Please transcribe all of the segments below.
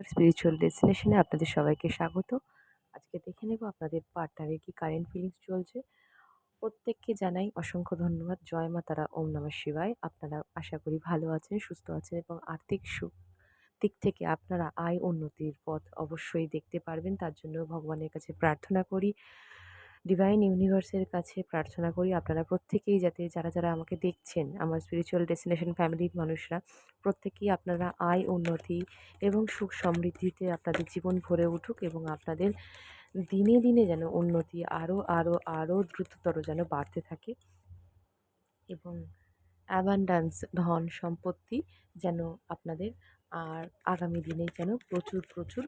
Spiritual ডেস্টিনেশনে আপনাদের সবাইকে স্বাগত। আজকে দেখে নেব আপনাদের পার্টনারের কি কারেন্ট ফিলিংস চলছে। প্রত্যেককে জানাই অসংখ্য ধন্যবাদ। জয় মা তারা, ওম নমঃ শিবায়। আপনারা আশা করি ভালো আছেন, সুস্থ আছেন এবং আর্থিক সুখ দিক থেকে আপনারা আয় উন্নতির পথ অবশ্যই দেখতে পারবেন। তার জন্য ভগবানের কাছে প্রার্থনা করি। ডিভাইন ইউনিভার্সের কাছে প্রার্থনা করি আপনারা প্রত্যেকেই যাতে যারা যারা আমাকে দেখছেন, আমার স্পিরিচুয়াল ডেস্টিনেশন ফ্যামিলির মানুষরা, প্রত্যেকেই আপনারা আয় উন্নতি এবং সুখ সমৃদ্ধিতে আপনাদের জীবন ভরে উঠুক এবং আপনাদের দিনে দিনে যেন উন্নতি আরও আরও আরও দ্রুততর যেন বাড়তে থাকে এবং অ্যাবান্ডান্স ধন, সম্পত্তি যেন আপনাদের আর আগামী দিনে যেন প্রচুর প্রচুর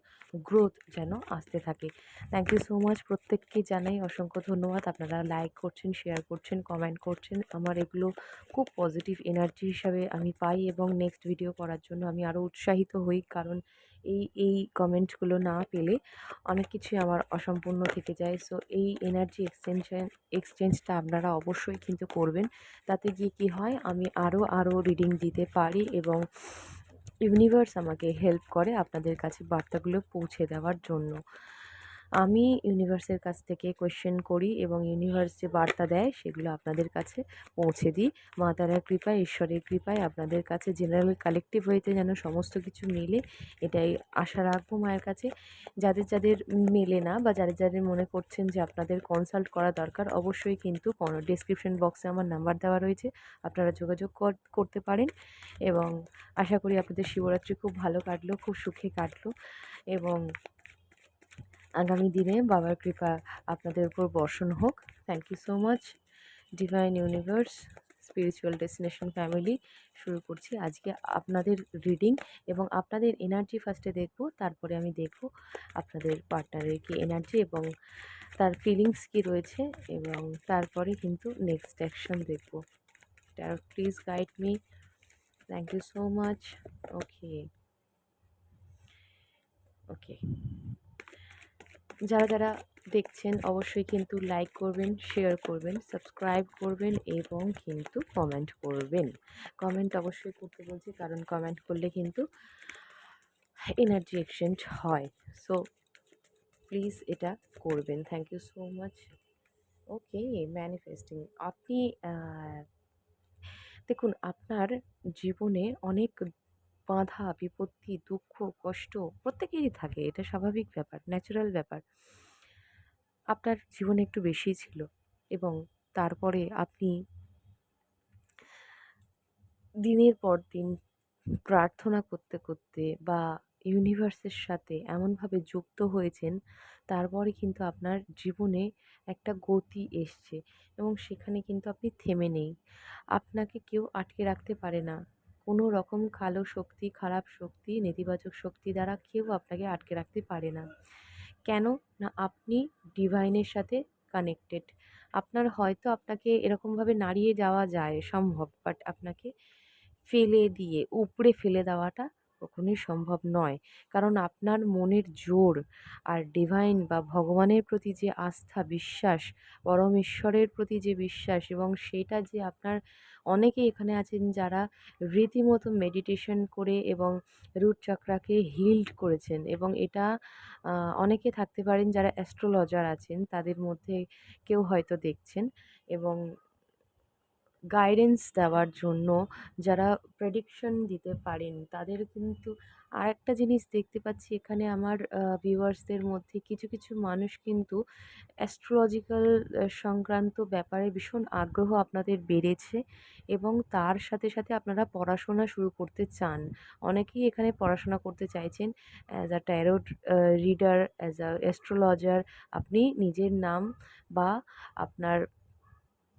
গ্রোথ যেন আসতে থাকে। থ্যাংক ইউ সো মাচ প্রত্যেককে জানাই অসংখ্য ধন্যবাদ। আপনারা লাইক করছেন শেয়ার করছেন কমেন্ট করছেন। আমার এগুলো খুব পজিটিভ এনার্জি হিসাবে আমি পাই এবং নেক্সট ভিডিও করার জন্য আমি আরও উৎসাহিত হই। কারণ এই এই কমেন্টগুলো না পেলে অনেক কিছুই আমার অসম্পূর্ণ থেকে যায়। সো এই এনার্জি এক্সচেঞ্জ এক্সচেঞ্জটা আপনারা অবশ্যই কিন্তু করবেন। তাতে গিয়ে কী হয়? আমি আরও আরও রিডিং দিতে পারি এবং ইউনিভার্স আমাকে হেল্প করে আপনাদের কাছে বার্তাগুলো পৌঁছে দেওয়ার জন্য। আমি ইউনিভার্সের কাছ থেকে কোয়েশ্চেন করি এবং ইউনিভার্স যে বার্তা দেয় সেগুলো আপনাদের কাছে পৌঁছে দিই। মা তারার কৃপায়, ঈশ্বরের কৃপায় আপনাদের কাছে জেনারেল কালেকটিভ হইতে যেন সমস্ত কিছু মেলে এটাই আশা রাখব মায়ের কাছে। যাদের যাদের মেলে না বা যাদের যাদের মনে করছেন যে আপনাদের কনসাল্ট করা দরকার অবশ্যই কিন্তু ডিসক্রিপশন বক্সে আমার নাম্বার দেওয়া রয়েছে। আপনারা যোগাযোগ করতে পারেন এবং আশা করি আপনাদের শিবরাত্রি খুব ভালো কাটলো, খুব সুখে কাটলো এবং আগামী দিনে বাবার কৃপা আপনাদের উপর বর্ষণ হোক। Thank you so much divine universe spiritual destination family শুরু করছি আজকে আপনাদের রিডিং এবং আপনাদের এনার্জি ফার্স্টে দেখব, তারপরে আমি দেখব আপনাদের পার্টনারের কি এনার্জি এবং তার ফিলিংস কি রয়েছে এবং তারপরে কিন্তু নেক্সট অ্যাকশন দেখব। Please guide me thank you so much okay okay যারা যারা দেখছেন অবশ্যই কিন্তু লাইক করবেন শেয়ার করবেন সাবস্ক্রাইব করবেন এবং কিন্তু কমেন্ট করবেন। কমেন্ট অবশ্যই করতে বলছি কারণ কমেন্ট করলে কিন্তু এনার্জি এক্সচেঞ্জ হয়। সো প্লিজ এটা করবেন। Thank you so much okay manifesting আপনি দেখুন, আপনার জীবনে অনেক বাধা, বিপত্তি, দুঃখ, কষ্ট প্রত্যেকেরই থাকে। এটা স্বাভাবিক ব্যাপার ন্যাচারাল ব্যাপার। আপনার জীবনে একটু বেশি ছিল এবং তারপরে আপনি দিনের পর দিন প্রার্থনা করতে করতে বা ইউনিভার্সের সাথে এমনভাবে যুক্ত হয়েছেন, তারপরে কিন্তু আপনার জীবনে একটা গতি এসছে এবং সেখানে কিন্তু আপনি থেমে নেই। আপনাকে কেউ আটকে রাখতে পারে না। কোনো রকম কালো শক্তি, খারাপ শক্তি, নেতিবাচক শক্তি দ্বারা কেউ আপনাকে আটকে রাখতে পারে না। কেন? না, আপনি ডিভাইনের সাথে কানেক্টেড। আপনার হয়তো আপনাকে এরকমভাবে নাড়িয়ে যাওয়া যায় সম্ভব, বাট আপনাকে ফেলে দিয়ে, উপড়ে ফেলে দেওয়াটা কখনোই সম্ভব নয়। কারণ আপনার মনের জোর আর ডিভাইন বা ভগবানের প্রতি যে আস্থা, বিশ্বাস, পরম ঈশ্বরের প্রতি যে বিশ্বাস এবং সেটা যে আপনার অনেকেই এখানে আছেন যারা রীতিমতো মেডিটেশন করে এবং রুট চক্রাকে হিল্ড করেছেন এবং এটা অনেকে থাকতে পারেন যারা অ্যাস্ট্রোলজার আছেন তাদের মধ্যে কেউ হয়তো দেখছেন এবং গাইডেন্স দেওয়ার জন্য যারা প্রেডিকশন দিতে পারেন, তাদের কিন্তু আরেকটা জিনিস দেখতে পাচ্ছি এখানে আমার ভিউয়ার্সদের মধ্যে কিছু কিছু মানুষ কিন্তু অ্যাস্ট্রোলজিক্যাল সংক্রান্ত ব্যাপারে ভীষণ আগ্রহ আপনাদের বেড়েছে এবং তার সাথে সাথে আপনারা পড়াশোনা শুরু করতে চান। অনেকেই এখানে পড়াশোনা করতে চাইছেন। As a tarot reader as a astrologer আপনি নিজের নাম বা আপনার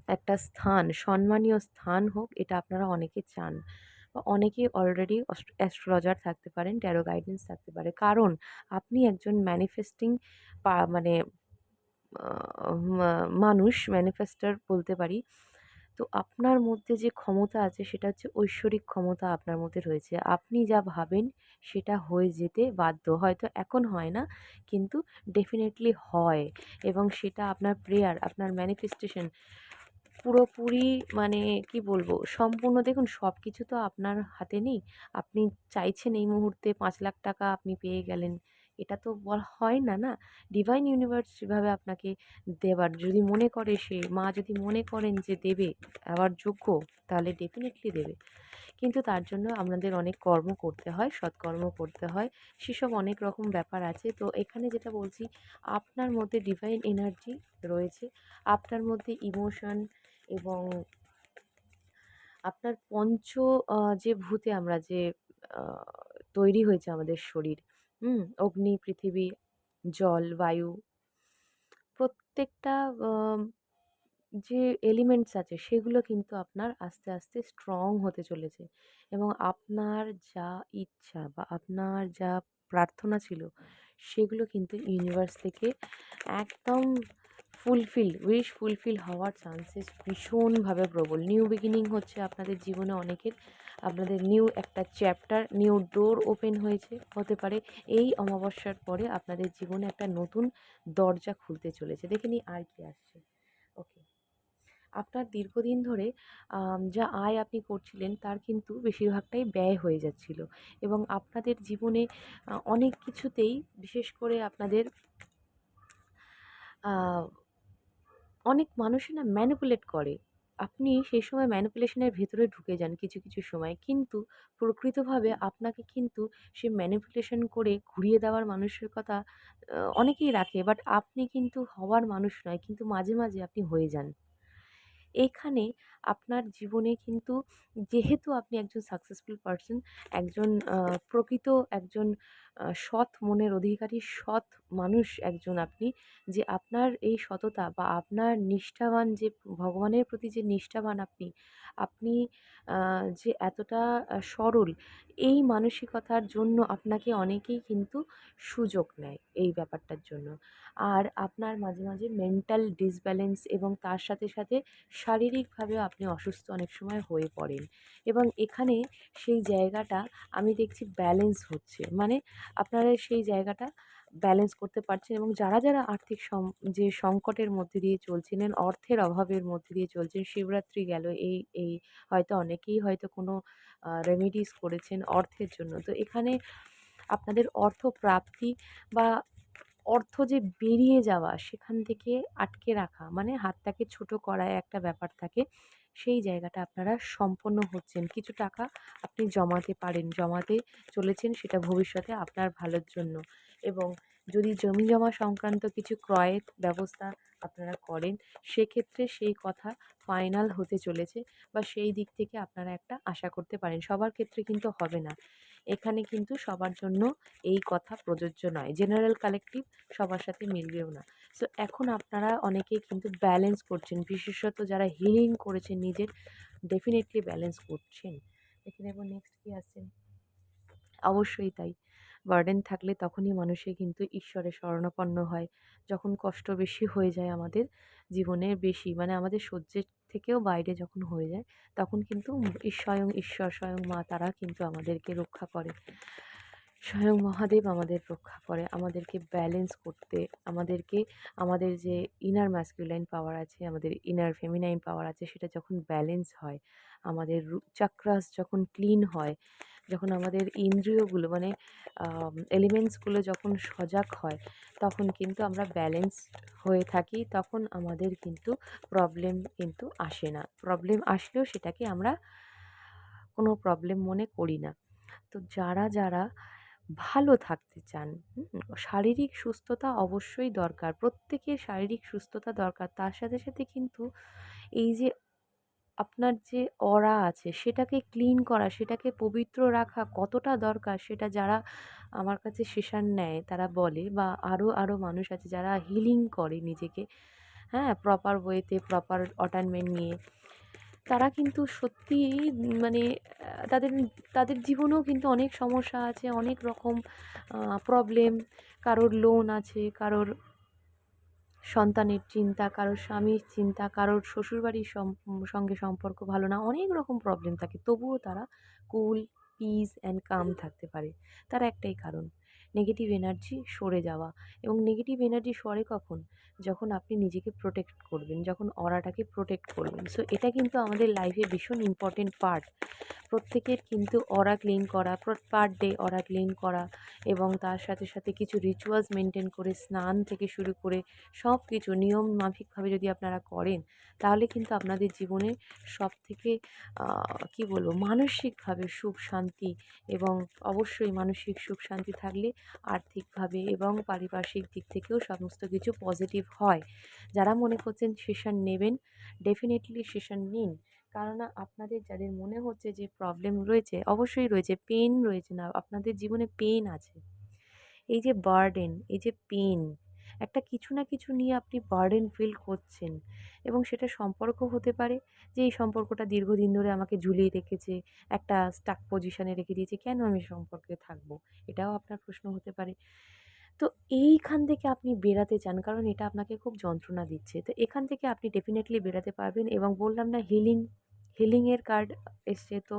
একটা স্থান, সম্মানীয় স্থান হোক, এটা আপনারা অনেকে চান। বা অনেকেই অলরেডি অ্যাস্ট্রোলজার থাকতে পারেন ট্যারো গাইডেন্স থাকতে পারে। কারণ আপনি একজন ম্যানিফেস্টিং মানে মানুষ ম্যানিফেস্টার বলতে পারি। তো আপনার মধ্যে যে ক্ষমতা আছে, সেটা হচ্ছে ঐশ্বরিক ক্ষমতা আপনার মধ্যে রয়েছে। আপনি যা ভাবেন, সেটা হয়ে যেতে বাধ্য। হয়তো এখন হয় না, কিন্তু ডেফিনেটলি হয়। এবং সেটা আপনার প্রেয়ার আপনার ম্যানিফেস্টেশন পুরোপুরি মানে কি বলব? সম্পূর্ণ দেখুন সব কিছু তো আপনার হাতে নেই। আপনি চাইছেন এই মুহূর্তে পাঁচ লাখ টাকা আপনি পেয়ে গেলেন। এটা তো হয় না না? ডিভাইন ইউনিভার্স যেভাবে আপনাকে দেবার, যদি মনে করে সে, মা যদি মনে করেন যে দেবে আবার যোগ্য, তাহলে ডেফিনেটলি দেবে। কিন্তু তার জন্য আপনাদের অনেক কর্ম করতে হয়, সৎকর্ম করতে হয়, সেসব অনেক রকম ব্যাপার আছে। তো এখানে যেটা বলছি, আপনার মধ্যে ডিভাইন এনার্জি রয়েছে, আপনার মধ্যে ইমোশন এবং আপনার পঞ্চ যে ভূতে আমরা যে তৈরি হয়েছে আমাদের শরীর, হুম? অগ্নি, পৃথিবী, জল, বায়ু, প্রত্যেকটা যে এলিমেন্টস আছে, সেগুলো কিন্তু আপনার আস্তে আস্তে স্ট্রং হতে চলেছে এবং আপনার যা ইচ্ছা বা আপনার যা প্রার্থনা ছিল, সেগুলো কিন্তু ইউনিভার্স থেকে একদম ফুলফিল উইশ ফুলফিল হওয়ার চান্সেস ভীষণভাবে প্রবল। নিউ বিগিনিং হচ্ছে আপনাদের জীবনে অনেকের। আপনাদের নিউ একটা চ্যাপ্টার নিউ ডোর ওপেন হয়েছে, হতে পারে এই অমাবস্যার পরে আপনাদের জীবনে একটা নতুন দরজা খুলতে চলেছে। দেখে নিই আর কি আসছে। ওকে আপনার দীর্ঘদিন ধরে যা আয় আপনি করছিলেন তার কিন্তু বেশিরভাগটাই ব্যয় হয়ে যাচ্ছিল এবং আপনাদের জীবনে অনেক কিছুতেই বিশেষ করে আপনাদের অনেক মানুষই না ম্যানিপুলেট করে। আপনি সেই সময় ম্যানিপুলেশনের ভেতরে ঢুকে যান কিছু কিছু সময়। কিন্তু প্রকৃতভাবে আপনাকে কিন্তু সে ম্যানিপুলেশন করে ঘুরিয়ে দেওয়ার মানুষের কথা অনেকেই রাখে। বাট আপনি কিন্তু হওয়ার মানুষ নয় কিন্তু মাঝে মাঝে আপনি হয়ে যান। এইখানে আপনার জীবনে কিন্তু যেহেতু আপনি একজন সাকসেসফুল পারসন একজন প্রকৃত একজন সৎ মনের অধিকারী, সৎ মানুষ একজন আপনি, যে আপনার এই সততা বা আপনার নিষ্ঠাবান যে ভগবানের প্রতি যে নিষ্ঠাবান আপনি আপনি যে এতটা সরল, এই মানসিকতার জন্য আপনাকে অনেকেই কিন্তু সুযোগ নেয় এই ব্যাপারটার জন্য। আর আপনার মাঝে মাঝে মেন্টাল ডিসব্যালেন্স এবং তার সাথে সাথে শারীরিকভাবেও আপনি অসুস্থ অনেক সময় হয়ে পড়েন। এবং এখানে সেই জায়গাটা আমি দেখছি ব্যালেন্স হচ্ছে। মানে আপনারা সেই জায়গাটা ব্যালেন্স করতে পারছেন এবং যারা যারা আর্থিক যে সংকটের মধ্যে দিয়ে চলছিলেন, অর্থের অভাবের মধ্যে দিয়ে চলছেন, শিবরাত্রি গেল, এই এই, হয়তো অনেকেই হয়তো কোনো রেমেডিস করেছেন অর্থের জন্য। তো এখানে আপনাদের অর্থ প্রাপ্তি বা অর্থ যে বেরিয়ে যাওয়া, সেখান থেকে আটকে রাখা মানে হাতটাকে ছোট করায় একটা ব্যাপার থাকে। সেই জায়গাটা আপনারা সম্পন্ন হচ্ছেন। কিছু টাকা আপনি জমাতে পারেন, জমাতে চলেছেন সেটা ভবিষ্যতে আপনার ভালোর জন্য। এবং যদি জমি জমা সংক্রান্ত কিছু ক্রয়ের ব্যবস্থা আপনারা করেন, সেক্ষেত্রে সেই কথা ফাইনাল হতে চলেছে বা সেই দিক থেকে আপনারা একটা আশা করতে পারেন। সবার ক্ষেত্রে কিন্তু হবে না। এখানে কিন্তু সবার জন্য এই কথা প্রযোজ্য নয়। জেনারেল কালেকটিভ সবার সাথে মিলবেও না। সো এখন আপনারা অনেকেই কিন্তু ব্যালেন্স করছেন। বিশেষত যারা হিলিং করেছেন নিজের ডেফিনেটলি ব্যালেন্স করছেন। দেখে নেব নেক্সট কি আসছে অবশ্যই তাই। বার্ডেন থাকলে তখনই মানুষে কিন্তু ঈশ্বরের শরণাপন্ন হয়। যখন কষ্ট বেশি হয়ে যায় আমাদের জীবনের বেশি মানে আমাদের সহ্যের থেকেও বাইরে যখন হয়ে যায়, তখন কিন্তু স্বয়ং ঈশ্বর, স্বয়ং মা তারা কিন্তু আমাদেরকে রক্ষা করে। স্বয়ং মহাদেব আমাদের রক্ষা করে, আমাদেরকে ব্যালেন্স করতে, আমাদেরকে, আমাদের যে ইনার ম্যাসকুলাইন পাওয়ার আছে, আমাদের ইনার ফেমিনাইন পাওয়ার আছে, সেটা যখন ব্যালেন্স হয়, আমাদের চাক্রাস যখন ক্লিন হয় যখন আমাদের ইন্দ্রিয়গুলো মানে এলিমেন্টসগুলো যখন সজাগ হয়, তখন কিন্তু আমরা ব্যালেন্স হয়ে থাকি, তখন আমাদের কিন্তু প্রবলেম কিন্তু আসে না। প্রবলেম আসলেও সেটাকে আমরা কোনো প্রবলেম মনে করি না। তো যারা যারা ভালো থাকতে চান শারীরিক সুস্থতা অবশ্যই দরকার, প্রত্যেকের শারীরিক সুস্থতা দরকার। তার সাথে সাথে কিন্তু এই যে আপনার যে অরা আছে, সেটাকে ক্লিন করা, সেটাকে পবিত্র রাখা কতটা দরকার সেটা যারা আমার কাছে সেশন নেয়, তারা বলে বা আরও আরও মানুষ আছে যারা হিলিং করে নিজেকে। হ্যাঁ? প্রপার ওয়েতে প্রপার অটানমেন্ট নিয়ে। তারা কিন্তু সত্যিই মানে তাদের তাদের জীবনেও কিন্তু অনেক সমস্যা আছে, অনেক রকম প্রবলেম কারোর লোন আছে, কারোর সন্তানের চিন্তা, কারোর স্বামীর চিন্তা, কারোর শ্বশুরবাড়ির সঙ্গে সম্পর্ক ভালো না, অনেক রকম প্রবলেম থাকে। তবুও তারা কুল পিস অ্যান্ড কাম থাকতে পারে। তার একটাই কারণ। নেগেটিভ এনার্জি সরে যাওয়া এবং নেগেটিভ এনার্জি সরে কখন? যখন আপনি নিজেকে প্রোটেক্ট করবেন, যখন অরাটাকে প্রোটেক্ট করবেন। সো এটা কিন্তু আমাদের লাইফে ভীষণ ইম্পর্টেন্ট পার্ট প্রত্যেকের কিন্তু অরা ক্লিন করা, পার ডে অরা ক্লিন করা এবং তার সাথে সাথে কিছু রিচুয়ালস মেনটেন করে, স্নান থেকে শুরু করে সব কিছু নিয়ম মাফিকভাবে যদি আপনারা করেন, তাহলে কিন্তু আপনাদের জীবনে সব থেকে কী বলব, মানসিকভাবে সুখ শান্তি এবং অবশ্যই মানসিক সুখ শান্তি থাকলে আর্থিকভাবে এবং পারিপার্শ্বিক দিক থেকেও সমস্ত কিছু পজিটিভ হয়। যারা মনে করছেন সেশন নেবেন ডেফিনেটলি সেশন নিন। কেননা আপনাদের যাদের মনে হচ্ছে যে প্রবলেম রয়েছে, অবশ্যই রয়েছে পেন রয়েছে না, আপনাদের জীবনে পেন আছে। এই যে বার্ডেন এই যে পেন একটা কিছু না কিছু নিয়ে আপনি বার্ডেন ফিল করছেন। এবং সেটা সম্পর্ক হতে পারে যে, এই সম্পর্কটা দীর্ঘদিন ধরে আমাকে ঝুলিয়ে রেখেছে, একটা স্টাক পজিশনে রেখে দিয়েছে, কেন আমি সম্পর্কে থাকব? এটাও আপনার প্রশ্ন হতে পারে। তো এইখান থেকে আপনি বেরাতে চান, কারণ এটা আপনাকে খুব যন্ত্রণা দিচ্ছে। তো এখান থেকে আপনি ডেফিনেটলি বেরাতে পারবেন এবং বললাম না হিলিং হিলিংয়ের কার্ড এসছে। তো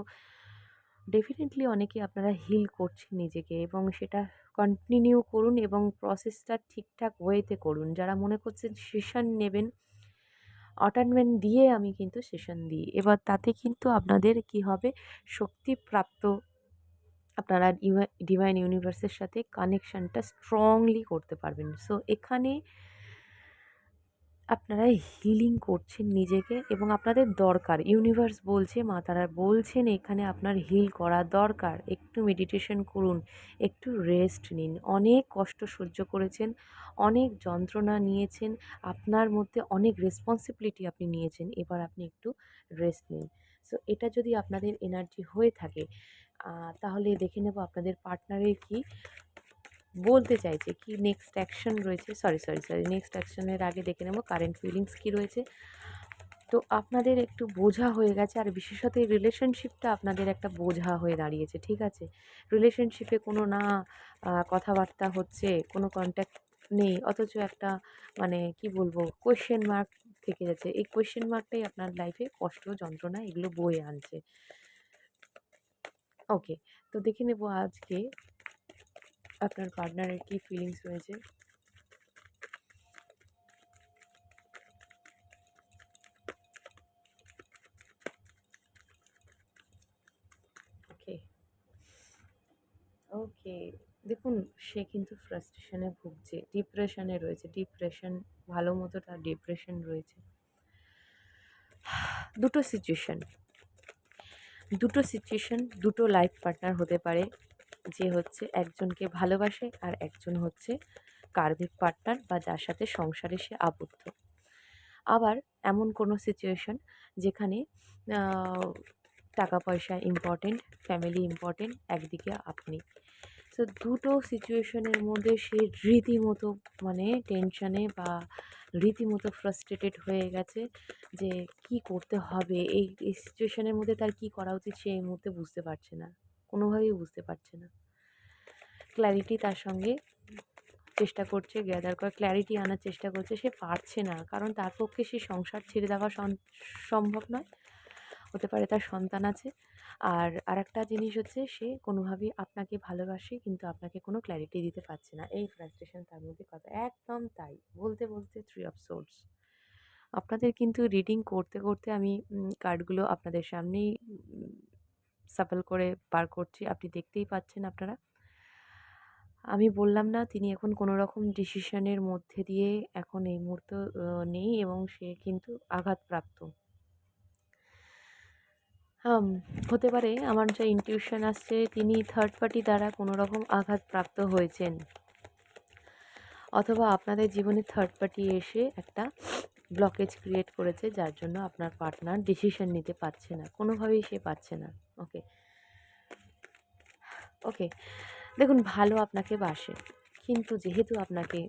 ডেফিনেটলি অনেকে আপনারা হিল করছেন নিজেকে এবং সেটা কন্টিনিউ করুন এবং প্রসেসটা ঠিকঠাক ওয়েতে করুন। যারা মনে করছেন সেশন নেবেন, অটানমেন্ট দিয়ে আমি কিন্তু সেশন দিই। এবার তাতে কিন্তু আপনাদের কি হবে? শক্তিপ্রাপ্ত আপনারা ডিভাইন ইউনিভার্সের সাথে কানেকশানটা স্ট্রংলি করতে পারবেন। সো এখানে আপনারা হিলিং করছেন নিজেকে এবং আপনাদের দরকার। ইউনিভার্স বলছে, মা তারা বলছেন এখানে আপনার হিল করা দরকার। একটু মেডিটেশন করুন, একটু রেস্ট নিন। অনেক কষ্ট সহ্য করেছেন, অনেক যন্ত্রণা নিয়েছেন, আপনার মধ্যে অনেক রেসপন্সিবিলিটি আপনি নিয়েছেন। এবার আপনি একটু রেস্ট নিন। সো এটা যদি আপনাদের এনার্জি হয়ে থাকে তাহলে দেখে নেব আপনাদের পার্টনারের কি বলতে চাইছে কি নেক্সট অ্যাকশন রয়েছে? সরি সরি সরি নেক্সট অ্যাকশনের আগে দেখে নেব কারেন্ট ফিলিংস কী রয়েছে? তো আপনাদের একটু বোঝা হয়ে গেছে, আর বিশেষত এই রিলেশনশিপটা আপনাদের একটা বোঝা হয়ে দাঁড়িয়েছে, ঠিক আছে? রিলেশনশিপে কোনো না কথাবার্তা হচ্ছে, কোনো কন্ট্যাক্ট নেই, অথচ একটা মানে কি বলব কোয়েশ্চেন মার্ক থেকে যাচ্ছে। এই কোয়েশ্চেন মার্কটাই আপনার লাইফে কষ্ট, যন্ত্রণা এগুলো বয়ে আনছে। ওকে তো দেখে নেব আজকে আপনার পার্টনারের কী ফিলিংস রয়েছে? ওকে ওকে দেখুন, সে কিন্তু ফ্রাস্ট্রেশনে ভুগছে ডিপ্রেশনে রয়েছে ডিপ্রেশন ভালো মতো তার ডিপ্রেশন রয়েছে। দুটো সিচুয়েশন দুটো সিচুয়েশন দুটো লাইফ পার্টনার হতে পারে। যে হচ্ছে একজনকে ভালোবাসে আর একজন হচ্ছে কার্ভিক পার্টনার বা যার সাথে সংসারে সে আবদ্ধ। আবার এমন কোনো সিচুয়েশন যেখানে টাকা পয়সা ইম্পর্টেন্ট ফ্যামিলি ইম্পর্টেন্ট একদিকে আপনি। তো দুটো সিচুয়েশনের মধ্যে সে রীতিমতো মানে টেনশানে বা রীতিমতো ফ্রাস্ট্রেটেড হয়ে গেছে যে কি করতে হবে? এই এই সিচুয়েশনের মধ্যে তার কি করা উচিত সে এই মুহূর্তে বুঝতে পারছে না। কোনোভাবেই বুঝতে পারছে না। ক্ল্যারিটি তার সঙ্গে চেষ্টা করছে গ্যাদার করার ক্ল্যারিটি আনার চেষ্টা করছে, সে পারছে না। কারণ তার পক্ষে সে সংসার ছেড়ে দেওয়া সম্ভব নয়। হতে পারে তার সন্তান আছে। আর আরেকটা জিনিস হচ্ছে, সে কোনোভাবেই আপনাকে ভালোবাসে, কিন্তু আপনাকে কোনো ক্ল্যারিটি দিতে পারছে না। এই ফ্রাস্ট্রেশন তার মধ্যে কথা। একদম তাই। বলতে বলতে থ্রি অফ সোর্স আপনাদের কিন্তু রিডিং করতে করতে আমি কার্ডগুলো আপনাদের সামনেই সাফল করে বার করছি। আপনি দেখতেই পাচ্ছেন আপনারা। আমি বললাম না, তিনি এখন কোনো রকম ডিসিশনের মধ্যে দিয়ে এখন এই মুহূর্তে নেই এবং সে কিন্তু আঘাতপ্রাপ্ত। হতে পারে আমার যা ইনটিউশন আসছে, তিনি থার্ড পার্টি দ্বারা কোনো রকম আঘাতপ্রাপ্ত হয়েছেন। অথবা আপনাদের জীবনে থার্ড পার্টি এসে একটা ব্লকেজ ক্রিয়েট করেছে, যার জন্য আপনার পার্টনার ডিসিশন নিতে পারছে না। কোনোভাবেই সে পাচ্ছে না। ওকে ওকে দেখুন, ভালো আপনাকে বাসে কিন্তু যেহেতু আপনাকে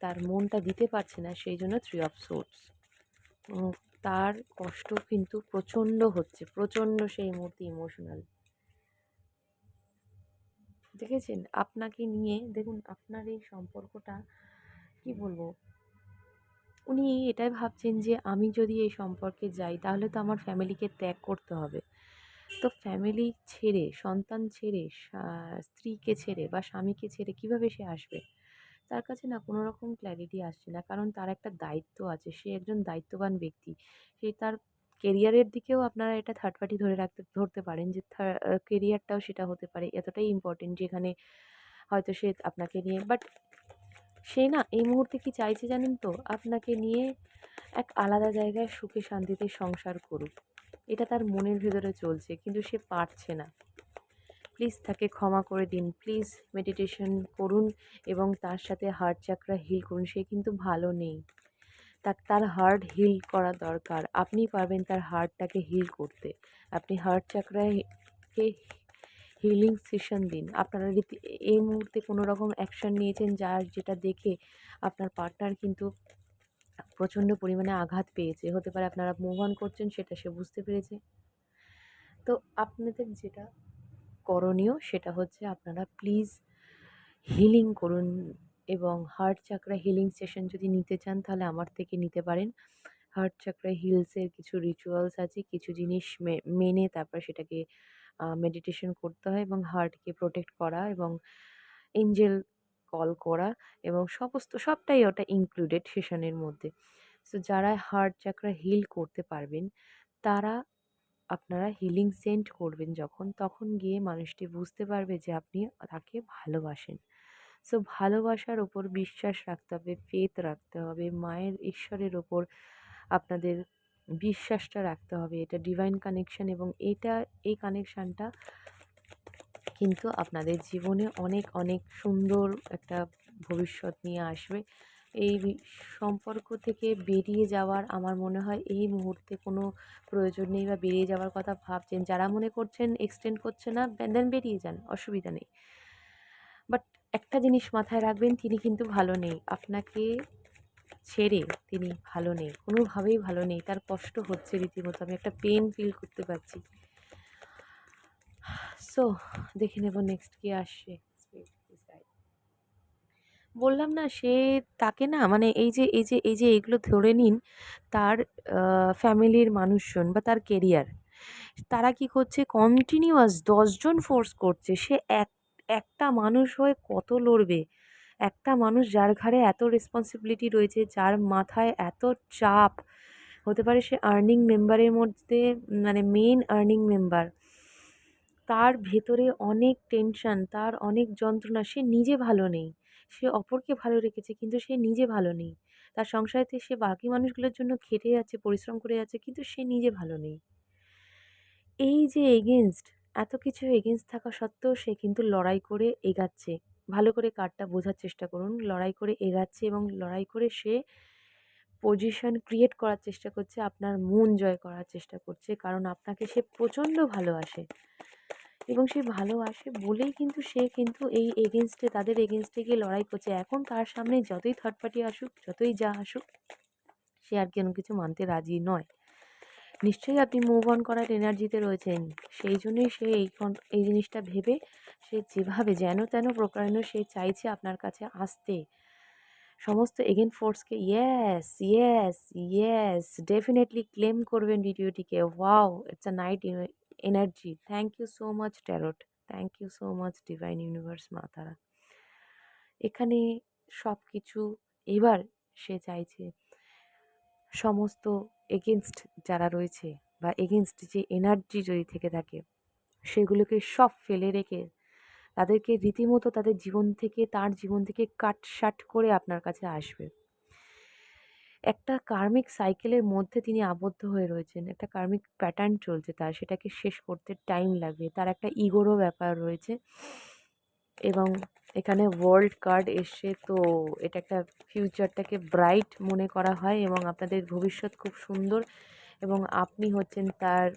তার মনটা দিতে পারছে না, সেই জন্য থ্রি অফ সোর্স তার কষ্ট কিন্তু প্রচণ্ড হচ্ছে। প্রচণ্ড সেই মুহূর্তে ইমোশনাল দেখেছেন? আপনাকে নিয়ে, দেখুন, আপনার এই সম্পর্কটা, কি বলব? উনি এটাই ভাবছেন যে, আমি যদি এই সম্পর্কে যাই, তাহলে তো আমার ফ্যামিলিকে ত্যাগ করতে হবে। তো ফ্যামিলি ছেড়ে, সন্তান ছেড়ে স্ত্রীকে ছেড়ে বা স্বামীকে ছেড়ে কীভাবে সে আসবে? তার কাছে না কোনো রকম ক্ল্যারিটি আসছে না। কারণ তার একটা দায়িত্ব আছে। সে একজন দায়িত্ববান ব্যক্তি। সে তার কেরিয়ারের দিকেও আপনারা এটা থার্ড পার্টি ধরে রাখতে, ধরতে পারেন যে কেরিয়ারটাও সেটা হতে পারে। এতটাই ইম্পর্টেন্ট যেখানে হয়তো সে আপনাকে নিয়ে বাট সে না এই মুহূর্তে কি চাইছে জানেন তো? আপনাকে নিয়ে এক আলাদা জায়গায় সুখে শান্তিতে সংসার করুক। এটা তার মনের ভেতরে চলছে, কিন্তু সে পারছে না। প্লিজ তাকে ক্ষমা করে দিন। প্লিজ মেডিটেশন করুন এবং তার সাথে হার্ট চাকরা হিল করুন। সে কিন্তু ভালো নেই। তার তার হার্ট হিল করা দরকার। আপনি পারবেন তার হার্টটাকে হিল করতে। আপনি হার্ট চাকরাকে হিলিং সেশন দিন। আপনারা রীতি এই মুহূর্তে কোনো রকম অ্যাকশন নিয়েছেন যার যেটা দেখে আপনার পার্টনার কিন্তু প্রচণ্ড পরিমাণে আঘাত পেয়েছে, হতে পারে আপনারা মুভ অন করছেন সেটা সে বুঝতে পেরেছে। তো আপনাদের যেটা করণীয় সেটা হচ্ছে আপনারা প্লিজ হিলিং করুন এবং হার্ট চাকরা হিলিং সেশন যদি নিতে চান তাহলে আমার থেকে নিতে পারেন। হার্ট চাকরা হিলসের কিছু রিচুয়ালস আছে, কিছু জিনিস মেনে তারপর সেটাকে মেডিটেশন করতে হয় এবং হার্টকে প্রোটেক্ট করা এবং এঞ্জেল কল করা এবং সমস্ত সবটাই ওটা ইনক্লুডেড সেশনের মধ্যে। সো যারা হার্ট চাকরা হিল করতে পারবেন, তারা আপনারা হিলিং সেন্ট করবেন যখন, তখন গিয়ে মানুষটি বুঝতে পারবে যে আপনি তাকে ভালোবাসেন। সো ভালোবাসার ওপর বিশ্বাস রাখতে হবে ফেথ রাখতে হবে, মায়ের, ঈশ্বরের ওপর আপনাদের বিশ্বাসটা রাখতে হবে, এটা ডিভাইন কানেকশান এবং এটা, এই কানেকশানটা কিন্তু আপনাদের জীবনে অনেক অনেক সুন্দর একটা ভবিষ্যৎ নিয়ে আসবে। এই সম্পর্ক থেকে বেরিয়ে যাওয়ার আমার মনে হয় এই মুহূর্তে কোনো প্রয়োজন নেই বা বেরিয়ে যাওয়ার কথা ভাবছেন, যারা মনে করছেন এক্সটেন্ড করছে না দেন বেরিয়ে যান, অসুবিধা নেই। বাট একটা জিনিস মাথায় রাখবেন, তিনি কিন্তু ভালো নেই। আপনাকে ছেড়ে তিনি ভালো নেই, কোনোভাবেই ভালো নেই। তার কষ্ট হচ্ছে রীতিমতো, আমি একটা পেন ফিল করতে পারছি। সো দেখে নেব নেক্সট কি আসছে বললাম না, সে তাকে না মানে এই যে এই যে এই যে এগুলো ধরে নিন, তার ফ্যামিলির মানুষজন বা তার কেরিয়ার তারা কি করছে কন্টিনিউয়াস দশজন ফোর্স করছে, সে এক, একটা মানুষ হয়ে কত লড়বে? একটা মানুষ যার ঘাড়ে এত রেসপন্সিবিলিটি রয়েছে, যার মাথায় এত চাপ, হতে পারে সে আর্নিং মেম্বারের মধ্যে মানে মেন আর্নিং মেম্বার তার ভেতরে অনেক টেনশান তার অনেক যন্ত্রণা, সে নিজে ভালো নেই। সে অপরকে ভালো রেখেছে, কিন্তু সে নিজে ভালো নেই। তার সংসারেতে সে বাকি মানুষগুলোর জন্য খেটে যাচ্ছে, পরিশ্রম করে যাচ্ছে, কিন্তু সে নিজে ভালো নেই। এই যে এগেনস্ট এত কিছু এগেনস্ট থাকা সত্ত্বেও সে কিন্তু লড়াই করে এগাচ্ছে। ভালো করে কার্ডটা বোঝার চেষ্টা করুন। লড়াই করে এগাচ্ছে এবং লড়াই করে সে পজিশন ক্রিয়েট করার চেষ্টা করছে, আপনার মন জয় করার চেষ্টা করছে, কারণ আপনাকে সে প্রচণ্ড ভালোবাসে। এবং সে ভালোবাসে বলেই কিন্তু সে কিন্তু এই এগেনস্টে তাদের এগেনস্টে গিয়ে লড়াই করছে। এখন তার সামনে যতই থার্ড পার্টি আসুক, যতই যা আসুক, সে আর কেন কিছু মানতে রাজি নয়। নিশ্চয়ই আপনি মুভ অন করার এনার্জিতে রয়েছেন। সেই জন্যই সে এই এই জিনিসটা ভেবে সে যেভাবে যেন তেন প্রকারেণ সে চাইছে আপনার কাছে আসতে। সমস্ত again ফোর্সকে yes yes yes definitely claim করবেন ভিডিওটিকে wow it's a night energy thank you so much tarot thank you so much divine universe মা তারা এখানে সব কিছু এবার সে চাইছে। সমস্ত এগেনস্ট যারা রয়েছে বা এগেনস্ট যে এনার্জি যদি থেকে থাকে, সেগুলোকে সব ফেলে রেখে তাদেরকে রীতিমতো তাদের জীবন থেকে, তার জীবন থেকে কাটসাট করে আপনার কাছে আসবে। একটা কার্মিক সাইকেলের মধ্যে তিনি আবদ্ধ হয়ে রয়েছেন, একটা কার্মিক প্যাটার্ন চলছে তার, সেটাকে শেষ করতে টাইম লাগবে, তার একটা ইগোরও ব্যাপার রয়েছে এবং এখানে ওয়ার্ল্ড কার্ড এসে তো এটা একটা ফিউচারটাকে ব্রাইট মনে করা হয় এবং আপনাদের ভবিষ্যৎ খুব সুন্দর এবং আপনি হচ্ছেন তার,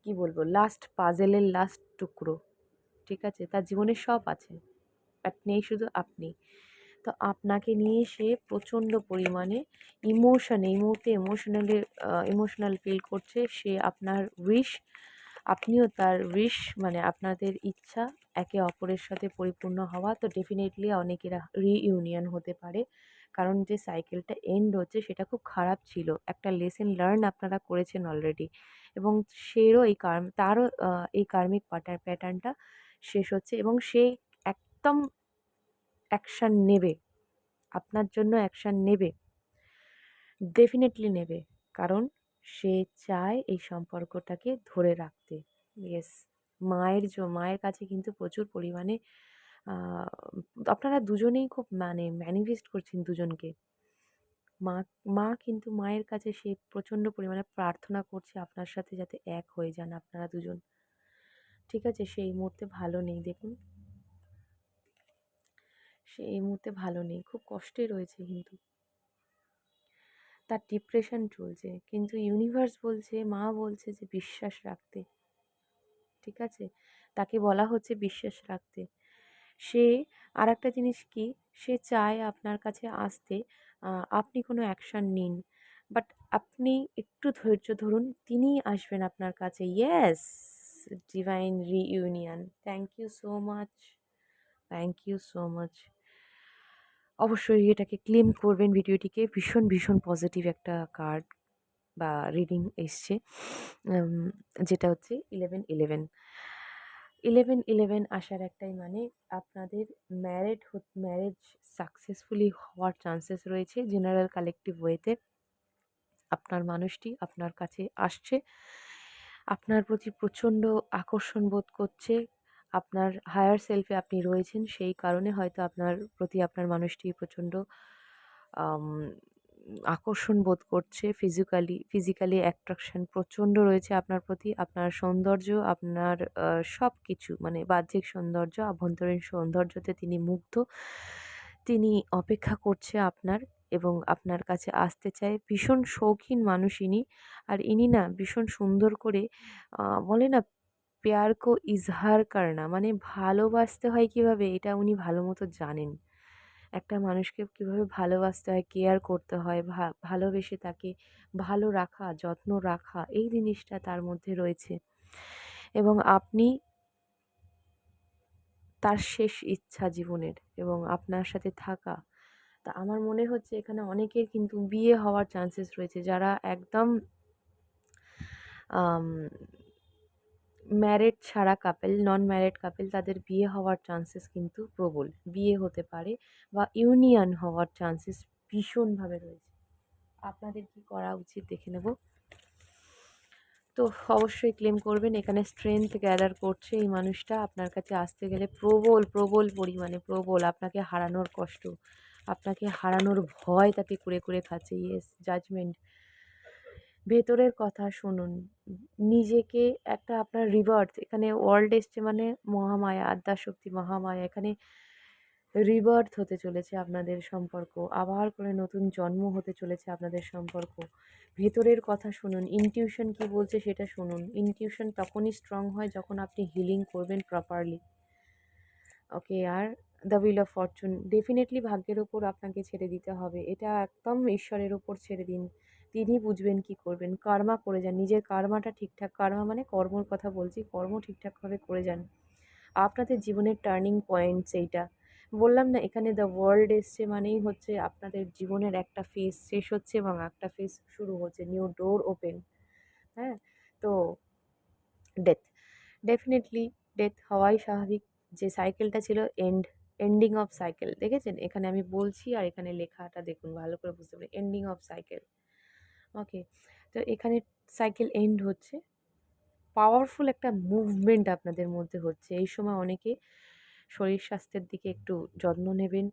কি বলব লাস্ট পাজেলের লাস্ট টুকরো, ঠিক আছে? তার জীবনে সব আছে বাট নেই শুধু আপনি। তো আপনাকে নিয়ে সে প্রচণ্ড পরিমাণে ইমোশন এই মুহূর্তে ইমোশনালি ইমোশনাল ফিল করছে। সে আপনার উইশ আপনিও তার উইশ মানে আপনাদের ইচ্ছা একে অপরের সাথে পরিপূর্ণ হওয়া তো ডেফিনেটলি অনেকেরা রিইউনিয়ন হতে পারে। কারণ যে সাইকেলটা এন্ড হচ্ছে সেটা খুব খারাপ ছিল। একটা লেসন লার্ন আপনারা করেছেন অলরেডি এবং সেরও এই কার্ম তারও এই কার্মিক প্যাটার্ন প্যাটার্নটা শেষ হচ্ছে এবং সে একদম অ্যাকশান নেবে। আপনার জন্য অ্যাকশান নেবে। ডেফিনেটলি নেবে। কারণ সে চায় এই সম্পর্কটাকে ধরে রাখতে। ইয়েস মায়ের জ, মায়ের কাছে কিন্তু প্রচুর পরিমাণে আপনারা দুজনেই খুব মানে ম্যানিফেস্ট করছেন দুজনকে। মা মা কিন্তু মায়ের কাছে সে প্রচণ্ড পরিমাণে প্রার্থনা করছে আপনার সাথে যাতে এক হয়ে যান আপনারা দুজন। ঠিক আছে? সে এই মুহূর্তে ভালো নেই, দেখুন। সে এই মুহূর্তে ভালো নেই, খুব কষ্টে রয়েছে কিন্তু। তার ডিপ্রেশন চলছে, কিন্তু ইউনিভার্স বলছে, মা বলছে যে বিশ্বাস রাখতে। ঠিক আছে? তাকে বলা হচ্ছে বিশ্বাস রাখতে। সে আর একটা জিনিস কি? সে চায় আপনার কাছে আসতে আপনি কোনো অ্যাকশান নিন। বাট আপনি একটু ধৈর্য ধরুন তিনিই আসবেন আপনার কাছে। Yes, divine reunion. Thank you so much. Thank you so much. অবশ্যই এটাকে ক্লেম করবেন ভিডিওটিকে। ভীষণ ভীষণ পজিটিভ একটা কার্ড। বা রিডিং এসছে। যেটা হচ্ছে ইলেভেন ইলেভেন ইলেভেন ইলেভেন আসার একটাই মানে আপনাদের ম্যারেড ম্যারেজ সাকসেসফুলি হওয়ার চান্সেস রয়েছে জেনারেল কালেকটিভ ওয়েতে আপনার মানুষটি আপনার কাছে আসছে। আপনার প্রতি প্রচণ্ড আকর্ষণ বোধ করছে। আপনার হায়ার সেলফে আপনি রয়েছেন, সেই কারণে হয়তো আপনার প্রতি আপনার মানুষটি প্রচণ্ড আকর্ষণ বোধ করছে ফিজিক্যালি ফিজিক্যালি অ্যাট্রাকশান প্রচণ্ড রয়েছে আপনার প্রতি। আপনার সৌন্দর্য, আপনার সব কিছু মানে বাহ্যিক সৌন্দর্য, আভ্যন্তরীণ সৌন্দর্যতে তিনি মুগ্ধ। তিনি অপেক্ষা করছে আপনার এবং আপনার কাছে আসতে চায়। ভীষণ শৌখিন মানুষ ইনি। আর ইনি না ভীষণ সুন্দর করে বলে না, প্যার কো ইজহার করনা। মানে ভালোবাসতে হয় কীভাবে? এটা উনি ভালো মতো জানেন। একটা মানুষকে কীভাবে ভালোবাসতে হয় কেয়ার করতে হয় ভালোবেসে তাকে ভালো রাখা, যত্ন রাখা, এই জিনিসটা তার মধ্যে রয়েছে। এবং আপনি তার শেষ ইচ্ছা জীবনের এবং আপনার সাথে থাকা। তা আমার মনে হচ্ছে এখানে অনেকের কিন্তু বিয়ে হওয়ার চান্সেস রয়েছে, যারা একদম ম্যারেড ছাড়া কাপেল নন ম্যারেড কাপেল তাদের বিয়ে হওয়ার চান্সেস কিন্তু প্রবল। বিয়ে হতে পারে বা ইউনিয়ন হওয়ার চান্সেস ভীষণভাবে রয়েছে। আপনাদের কি করা উচিত দেখে নেব। তো অবশ্যই ক্লেম করবেন, এখানে স্ট্রেংথ গ্যাদার করছে এই মানুষটা। আপনার কাছে আসতে গেলে প্রবল প্রবল পরিমাণে, প্রবল আপনাকে হারানোর কষ্ট, আপনাকে হারানোর ভয় তাকে করে করে খাচ্ছে। ইয়েস জাজমেন্ট ভেতরের কথা শুনুন। নিজেকে একটা আপনার রিবার্থ এখানে ওয়ার্ল্ড এসছে মানে মহামায়া, আদ্যাশক্তি মহামায়া। এখানে রিবার্থ হতে চলেছে আপনাদের সম্পর্ক। আবার করে নতুন জন্ম হতে চলেছে আপনাদের সম্পর্ক। ভেতরের কথা শুনুন। ইনটিউশন কি বলছে সেটা শুনুন। ইনটিউশন তখনই স্ট্রং হয় যখন আপনি হিলিং করবেন properly okay R the wheel of fortune definitely ভাগ্যের ওপর আপনাকে ছেড়ে দিতে হবে। এটা একদম ঈশ্বরের ওপর ছেড়ে দিন। তিনি বুঝবেন কি করবেন, কার্মা করে যান, নিজের কার্মাটা ঠিকঠাক, কার্মা মানে কর্মর কথা বলছি, কর্ম ঠিকঠাকভাবে করে যান। আপনাদের জীবনের টার্নিং পয়েন্ট সেইটা বললাম না, এখানে দ্য ওয়ার্ল্ড এসছে মানেই হচ্ছে আপনাদের জীবনের একটা ফেস শেষ হচ্ছে এবং একটা ফেস শুরু হচ্ছে নিউ ডোর ওপেন হ্যাঁ? তো ডেথ ডেফিনেটলি ডেথ হওয়াই স্বাভাবিক। যে সাইকেলটা ছিল এন্ড এন্ডিং অফ সাইকেল দেখেছেন? এখানে আমি বলছি আর এখানে লেখাটা দেখুন, ভালো করে বুঝতে পারি এন্ডিং অফ সাইকেল ওকে তো এখানে সাইকেল এন্ড হচ্ছে। পাওয়ারফুল একটা মুভমেন্ট আপনাদের মধ্যে হচ্ছে। এই সময় অনেকে শরীর স্বাস্থ্যের দিকে একটু যত্ন নেবেন,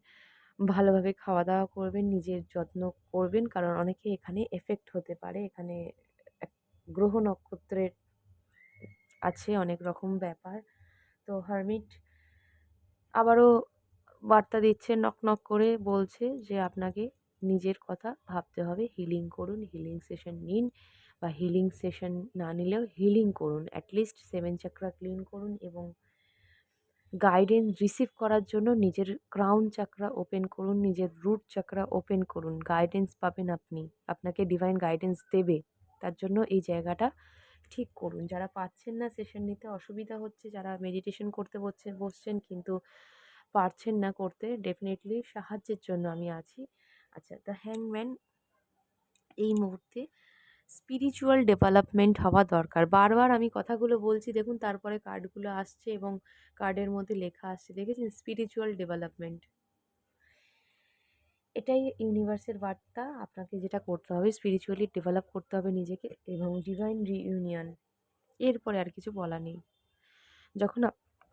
ভালোভাবে খাওয়া দাওয়া করবেন, নিজের যত্ন করবেন। কারণ অনেকে এখানে এফেক্ট হতে পারে। এখানে গ্রহ নক্ষত্রের আছে অনেক রকম ব্যাপার। তো হারমিট আবারও বার্তা দিচ্ছে নক নক করে বলছে যে আপনাকে নিজের কথা ভাবতে হবে। হিলিং করুন হিলিং সেশন নিন বা হিলিং সেশন না নিলেও হিলিং করুন। অ্যাটলিস্ট সেভেন চাকরা ক্লিন করুন এবং গাইডেন্স রিসিভ করার জন্য নিজের ক্রাউন চাকরা ওপেন করুন, নিজের রুট চাকরা ওপেন করুন। গাইডেন্স পাবেন আপনি। আপনাকে ডিভাইন গাইডেন্স দেবে। তার জন্য এই জায়গাটা ঠিক করুন। যারা পাচ্ছেন না সেশন নিতে, অসুবিধা হচ্ছে, যারা মেডিটেশন করতে বসছেন বসছেন কিন্তু পারছেন না করতে ডেফিনেটলি সাহায্যের জন্য আমি আছি। আচ্ছা দ্য হ্যাংম্যান এই মুহূর্তে স্পিরিচুয়াল ডেভেলপমেন্ট হওয়া দরকার। বারবার আমি কথাগুলো বলছি, দেখুন তারপরে কার্ডগুলো আসছে এবং কার্ডের মধ্যে লেখা আসছে। দেখেছেন? স্পিরিচুয়াল ডেভেলপমেন্ট এটাই ইউনিভার্সের বার্তা। আপনাকে যেটা করতে হবে স্পিরিচুয়ালি ডেভেলপ করতে হবে নিজেকে এবং ডিভাইন রিইউনিয়ন এরপরে আর কিছু বলা নেই। যখন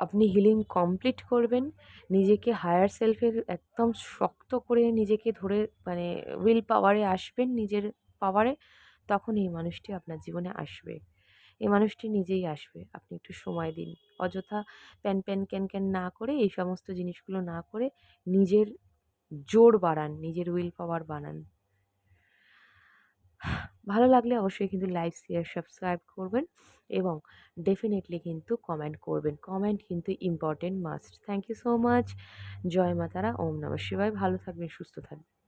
আপনি হিলিং কমপ্লিট করবেন। নিজেকে হায়ার সেলফের একদম শক্ত করে নিজেকে ধরে মানে উইল পাওয়ারে আসবেন নিজের পাওয়ারে তখন এই মানুষটি আপনার জীবনে আসবে। এই মানুষটি নিজেই আসবে। আপনি একটু সময় দিন। অযথা প্যান প্যান ক্যান ক্যান না করে, এই সমস্ত জিনিসগুলো না করে নিজের জোর বাড়ান, নিজের উইল পাওয়ার বাড়ান। ভালো লাগলে অবশ্যই কিন্তু লাইক, শেয়ার, সাবস্ক্রাইব করবেন এবং ডেফিনেটলি কিন্তু কমেন্ট করবেন। কমেন্ট কিন্তু important must. Thank you so much. জয় মাতারা। ওম নমঃ শিবায়। ভালো থাকবেন, সুস্থ থাকবেন।